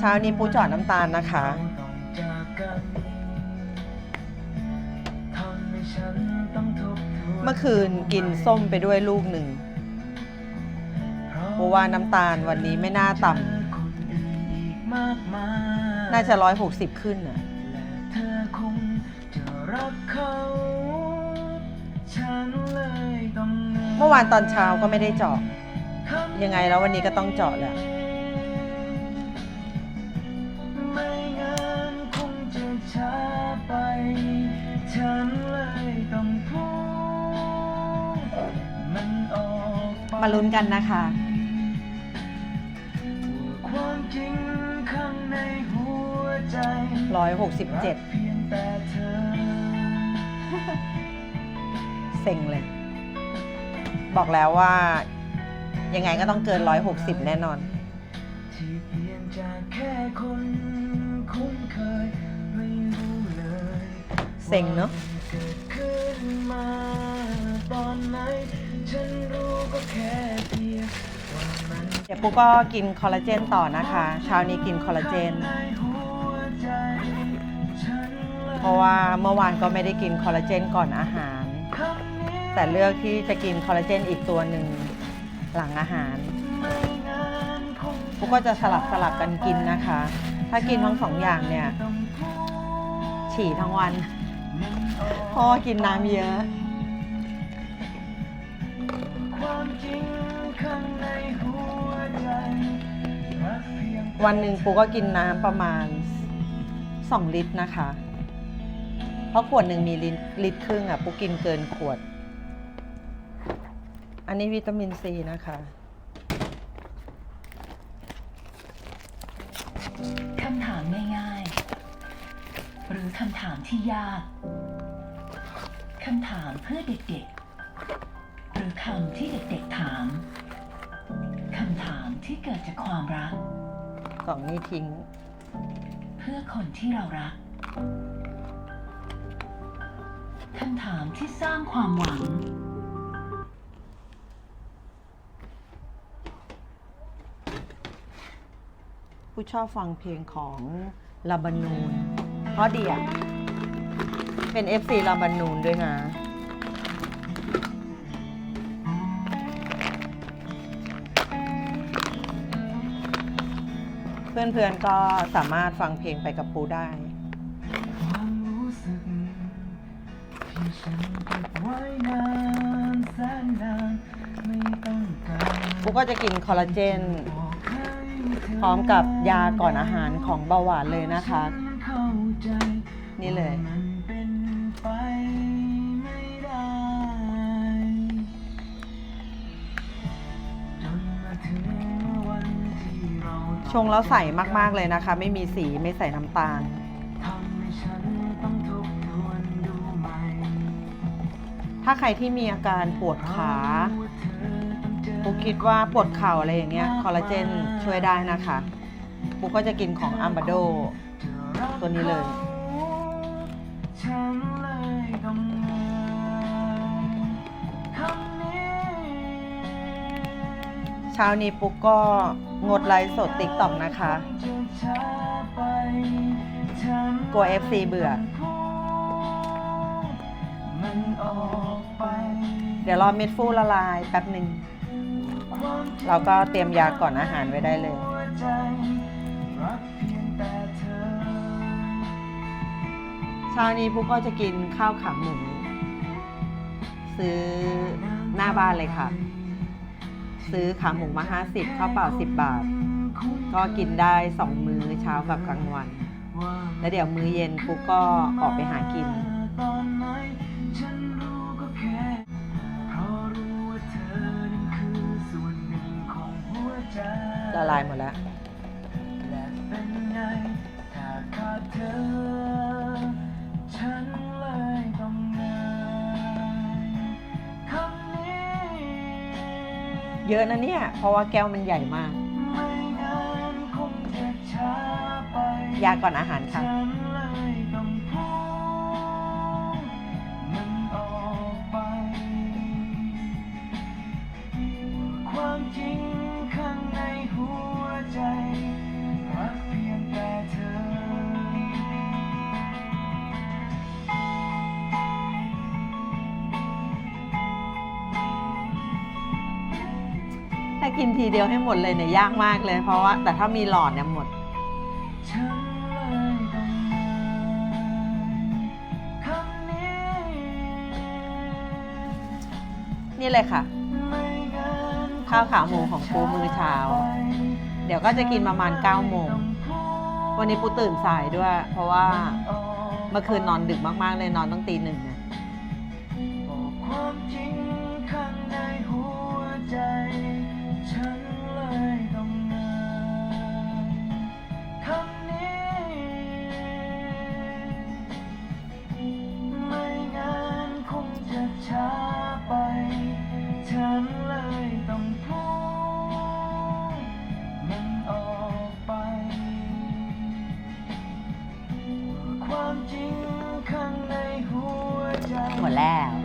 เช้านี้ปูจอดน้ำตาลนะคะ เมื่อคืนกินส้มไปด้วยลูกหนึ่งเพราะว่าน้ำตาลวันนี้ไม่น่าต่ำน่าจะร้อยหกสิบขึ้นน่ะเธอคงจะรักเขาฉันเลยต้องเมื่อวานตอนเช้าก็ไม่ได้เจาะ ยังไงแล้ววันนี้ก็ต้องเจาะแหละ ไป ฉันเลยต้องพูดมันออกไปมาลุ้นกันนะคะ ความจริงข้างในหัวใจร้อยหกสิบเจ็ดเพียงแต่เธอ เซ็งเลย บอกแล้วว่า ยังไงก็ต้องเกินร้อยหกสิบแน่นอน ที่เปลี่ยนจากแค่คนคุ้นเคยไม่รู้เลย เซ็งเนอะเกิดขึ้นมาตอนไหนฉันรู้ก็แค่เพียงว่ามันเดี๋ยวปูก็กินคอลลาเจนต่อนะคะ เช้านี้กินคอลลาเจน เพราะว่าเมื่อวานก็ไม่ได้กินคอลลาเจนก่อนอาหาร แต่เลือกที่จะกินคอลลาเจนอีกตัวหนึ่งหลังอาหารปูก็จะสลับสลับกันกินนะคะ ถ้ากินทั้งสองอย่างเนี่ย ฉี่ทั้งวัน มันอกเพราะว่ากินน้ำเยอะ ความจริงข้างในหัวใจรักเพียงวันหนึ่งปูก็กินน้ำประมาณ 2 ลิตรนะคะ เพราะขวดหนึ่งมีลิตรลิตรครึ่งอะปูกินเกินขวด อันนี้วิตามินซีนะคะ คำถามที่ยาก คำถามเพื่อเด็กๆ หรือคำที่เด็กๆถาม คำถามที่เกิดจากความรัก กล่องนี้ทิ้ง เพื่อคนที่เรารัก คำถามที่สร้างความหวัง ผู้ชอบฟังเพลงของลาบานูน เพราะดีอะ เป็น FC ลาบานูนด้วยนะ เพื่อนๆก็สามารถฟังเพลงไปกับปูได้ ความรู้สึกที่ฉันเก็บไว้นานแสนนานไม่ต้องการปูก็จะกินคอลลาเจน บอกให้เธพร้อมกับยาก่อนอาหารของเบาหวานเลยนะคะ นี่เลยว่ามันเป็นไปไม่ได้จนมาถึงวันที่เราชงแล้วใสมากๆเลยนะคะ ไม่มีสีไม่ใส่น้ำตาล ทำให้ฉันต้องทบทวนดูใหม่ถ้าใครที่มีอาการปวดขาปูคิดว่าปวดเข่าอะไรอย่างเงี้ยคอลลาเจนช่วยได้นะคะปูก็จะกินของอัมบาโด ตัวนี้เลยฉันเลยต้องเอ่ยคำนี้เช้านี้ปุ๊กก็งดไลฟ์สดติ๊กต็อกนะคะจะช้าไปฉันกลัว FC เบื่อมันออกไปเดี๋ยวรอเม็ดฟูละลายแป๊บหนึ่งความจริงเราก็เตรียมยาก่อนอาหารไว้ได้เลย เช้านี้ปุ๊กก็จะกินข้าวขาหมู ซื้อหน้าบ้านเลยค่ะ ซื้อขาหมูมา 50ข้าวเปล่า 10 บาท ก็กินได้2มื้อเช้ากับกลางวัน แล้วเดี๋ยวมื้อเย็นปุ๊กก็ออกไปหากินละลายหมดแล้ว เยอะนะเนี่ย เพราะว่าแก้วมันใหญ่มากไม่งั้นคงจะช้าไปยาก่อนอาหารค่ะ กินทีเดียวให้หมดเลยเนี่ยยากมากเลย เพราะว่าแต่ถ้ามีหลอดเนี่ยหมดนี่เลยค่ะ ข้าวขาหมูของปูมื้อเช้า เดี๋ยวก็จะกินประมาณ9โมง วันนี้ปูตื่นสายด้วย เพราะว่าเมื่อคืนนอนดึกมาก ๆ เลยนอนตั้งตีหนึ่งนะ หมดแล้ว